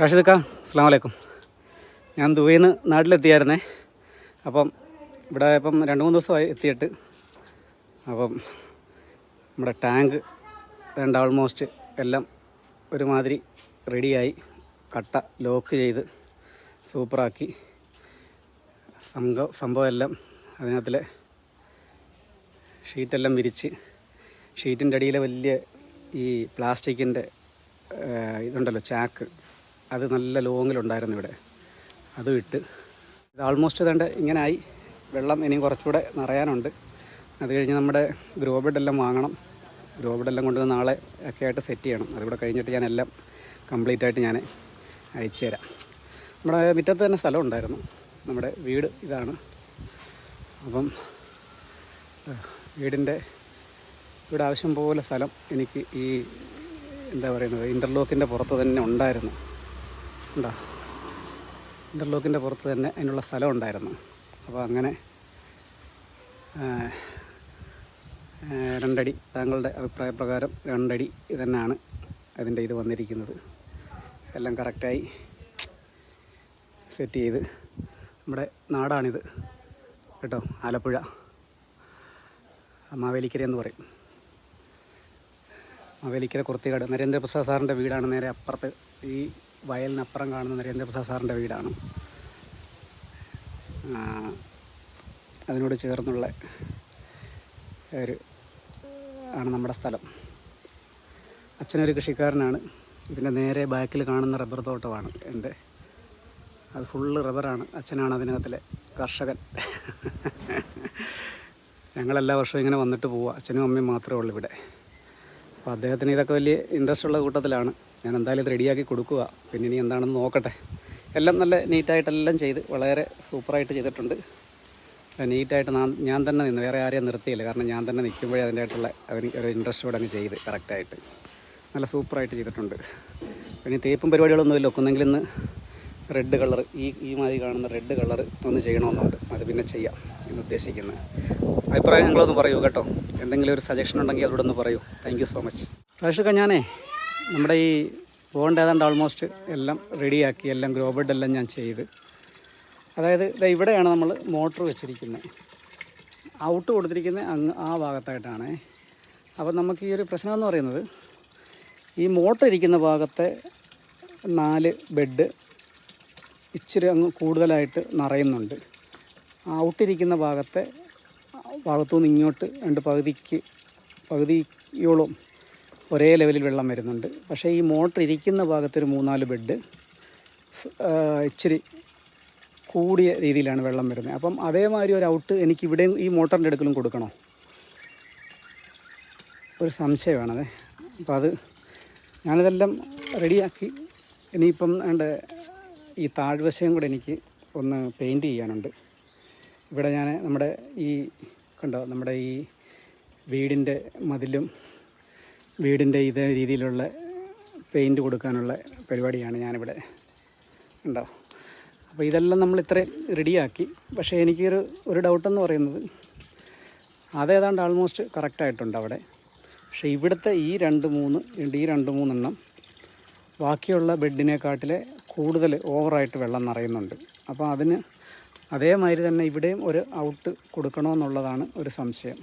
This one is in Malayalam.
റാഷിദക്ക അസ്സാം വലൈക്കും ഞാൻ ദുബൈയിൽ നിന്ന് നാട്ടിലെത്തിയായിരുന്നേ. അപ്പം ഇവിടെ ഇപ്പം രണ്ട് മൂന്ന് ദിവസമായി എത്തിയിട്ട്. അപ്പം നമ്മുടെ ടാങ്ക് വേണ്ട ഓൾമോസ്റ്റ് എല്ലാം ഒരുമാതിരി റെഡിയായി. കട്ട ലോക്ക് ചെയ്ത് സൂപ്പറാക്കി. സംഭവം സംഭവം എല്ലാം അതിനകത്തിലെ ഷീറ്റെല്ലാം വിരിച്ച്. ഷീറ്റിന്റെ അടിയിലെ വലിയ ഈ പ്ലാസ്റ്റിക്കിന്റെ ഇതുണ്ടല്ലോ ചാക്ക്. അത് നല്ല ലോങ്ങിലുണ്ടായിരുന്നു ഇവിടെ. അതും ഇട്ട് ഇത് ആൾമോസ്റ്റ് ഇങ്ങനെ ആയി വെള്ളം ഇനിയും കുറച്ചുകൂടെ നിറയാനുണ്ട്. അത് കഴിഞ്ഞ് നമ്മുടെ ഗ്രോ ബെഡ് എല്ലാം വാങ്ങണം. ഗ്രോ ബെഡ് എല്ലാം കൊണ്ടുവന്ന് നാളെ ഒക്കെ ആയിട്ട് സെറ്റ് ചെയ്യണം. അതുകൂടെ കഴിഞ്ഞിട്ട് ഞാൻ എല്ലാം കംപ്ലീറ്റ് ആയിട്ട് ഞാൻ അയച്ചു തരാം. നമ്മുടെ മുറ്റത്ത് തന്നെ സ്ഥലം ഉണ്ടായിരുന്നു. നമ്മുടെ വീട് ഇതാണ്. അപ്പം വീടിന്റെ ഇവിടെ ആവശ്യം പോലെ സ്ഥലം എനിക്ക് ഈ എന്താ പറയുന്നത് ഇന്റർലോക്കിന്റെ പുറത്ത് തന്നെ ഉണ്ടായിരുന്നു. ഉണ്ടോ? ഇന്റർലോക്കിന്റെ പുറത്ത് തന്നെ അതിനുള്ള സ്ഥലം ഉണ്ടായിരുന്നു. അപ്പോൾ അങ്ങനെ രണ്ടടി താങ്കളുടെ അഭിപ്രായ പ്രകാരം രണ്ടടി തന്നെയാണ് അതിന്റെ ഇത് വന്നിരിക്കുന്നത്. എല്ലാം കറക്റ്റായി സെറ്റ് ചെയ്ത് നമ്മുടെ നാടാണിത്. കേട്ടോ ആലപ്പുഴ മാവേലിക്കര എന്ന് പറയും. മാവേലിക്കര കുർത്തിക്കാട് നരേന്ദ്രപ്രസാദ് സാറിന്റെ വീടാണ് നേരെ അപ്പുറത്ത്. ഈ വയലിനപ്പുറം കാണുന്ന നരേന്ദ്രപ്രസാദ് സാറിന്റെ വീടാണ്. അതിനോട് ചേർന്നുള്ള ഒരു ആണ് നമ്മുടെ സ്ഥലം. അച്ഛനൊരു കൃഷിക്കാരനാണ്. ഇതിന്റെ നേരെ ബാക്കിൽ കാണുന്ന റബ്ബർ തോട്ടമാണ് എന്റെ. അത് ഫുള്ള് റബ്ബറാണ്. അച്ഛനാണ് അതിനകത്തിലെ കർഷകൻ. ഞങ്ങളെല്ലാ വർഷവും ഇങ്ങനെ വന്നിട്ട് പോവുക അച്ഛനും അമ്മയും മാത്രമേ ഉള്ളൂ ഇവിടെ. അപ്പോൾ അദ്ദേഹത്തിന് ഇതൊക്കെ വലിയ ഇൻട്രസ്റ്റ് ഉള്ള കൂട്ടത്തിലാണ്. ഞാൻ എന്തായാലും ഇത് റെഡിയാക്കി കൊടുക്കുക പിന്നെ ഇനി എന്താണെന്ന് നോക്കട്ടെ. എല്ലാം നല്ല നീറ്റായിട്ടെല്ലാം ചെയ്ത് വളരെ സൂപ്പറായിട്ട് ചെയ്തിട്ടുണ്ട്. നീറ്റായിട്ട് ഞാൻ തന്നെ നിന്ന് വേറെ ആരെയും നിർത്തിയില്ല. കാരണം ഞാൻ തന്നെ നിൽക്കുമ്പോഴേ അതിന്റെ ആയിട്ടുള്ള അവന് ഒരു ഇൻട്രസ്റ്റോടെ അങ്ങ് ചെയ്ത് കറക്റ്റായിട്ട് നല്ല സൂപ്പറായിട്ട് ചെയ്തിട്ടുണ്ട്. പിന്നെ തേപ്പും പരിപാടികളൊന്നും ഇല്ല. ഒക്കുന്നെങ്കിൽ ഇന്ന് റെഡ് കളർ ഈ ഈ മാതിരി കാണുന്ന റെഡ് കളർ ഒന്ന് ചെയ്യണമെന്നുണ്ട്. അത് പിന്നെ ചെയ്യാം എന്ന് ഉദ്ദേശിക്കുന്നത് അഭിപ്രായം നിങ്ങളൊന്ന് പറയൂ കേട്ടോ. എന്തെങ്കിലും ഒരു സജഷൻ ഉണ്ടെങ്കിൽ അതോടൊന്ന് പറയൂ. താങ്ക് സോ മച്ച് പ്രാവശ്യമൊക്കെ ഞാനേ നമ്മുടെ ഈ പോകേണ്ട ഏതാണ്ട് ഓൾമോസ്റ്റ് എല്ലാം റെഡിയാക്കി എല്ലാം ഗ്രോബഡ് എല്ലാം ഞാൻ ചെയ്ത്. അതായത് ഇവിടെയാണ് നമ്മൾ മോട്ടർ വെച്ചിരിക്കുന്നത് ഔട്ട് കൊടുത്തിരിക്കുന്നത് അങ്ങ് ആ ഭാഗത്തായിട്ടാണ്. അപ്പോൾ നമുക്ക് ഈ ഒരു പ്രശ്നം എന്ന് പറയുന്നത് ഈ മോട്ടർ ഇരിക്കുന്ന ഭാഗത്തെ നാല് ബെഡ് ഇച്ചിരി അങ്ങ് കൂടുതലായിട്ട് നിറയുന്നുണ്ട്. ഔട്ടിരിക്കുന്ന ഭാഗത്തെ ഭാഗത്തുനിന്ന് ഇങ്ങോട്ട് രണ്ട് പകുതിക്ക് പകുതിയോളം ഒരേ ലെവലിൽ വെള്ളം വരുന്നുണ്ട്. പക്ഷേ ഈ മോട്ടർ ഇരിക്കുന്ന ഭാഗത്തൊരു മൂന്നാൽ ബെഡ് ഇച്ചിരി കൂടിയ രീതിയിലാണ് വെള്ളം വരുന്നത്. അപ്പം അതേമാതിരി ഒരു ഔട്ട് എനിക്ക് ഇവിടെയും ഈ മോട്ടറിന്റെ അടുക്കലും കൊടുക്കണോ? ഒരു സംശയമാണത്. അപ്പോൾ അത് ഞാനിതെല്ലാം റെഡിയാക്കി. ഇനിയിപ്പം എന്റെ ഈ താഴ്വശയും കൂടെ എനിക്ക് ഒന്ന് പെയിന്റ് ചെയ്യാനുണ്ട്. ഇവിടെ ഞാൻ നമ്മുടെ ഈ കണ്ടോ നമ്മുടെ ഈ വീടിന്റെ മതിലും വീടിന്റെ ഇതേ രീതിയിലുള്ള പെയിന്റ് കൊടുക്കാനുള്ള പരിപാടിയാണ് ഞാനിവിടെ ഉണ്ടോ? അപ്പോൾ ഇതെല്ലാം നമ്മൾ ഇത്രയും റെഡിയാക്കി. പക്ഷേ എനിക്കൊരു ഒരു ഡൗട്ടെന്ന് പറയുന്നത് അതേതാണ്ട് ആൾമോസ്റ്റ് കറക്റ്റായിട്ടുണ്ട് അവിടെ. പക്ഷേ ഇവിടുത്തെ ഈ രണ്ട് മൂന്ന് ഈ രണ്ട് മൂന്നെണ്ണം ബാക്കിയുള്ള ബെഡിനെക്കാട്ടിലെ കൂടുതൽ ഓവറായിട്ട് വെള്ളം നിറയുന്നുണ്ട്. അപ്പോൾ അതിന് അതേമാതിരി തന്നെ ഇവിടെയും ഒരു ഔട്ട് കൊടുക്കണമെന്നുള്ളതാണ് ഒരു സംശയം.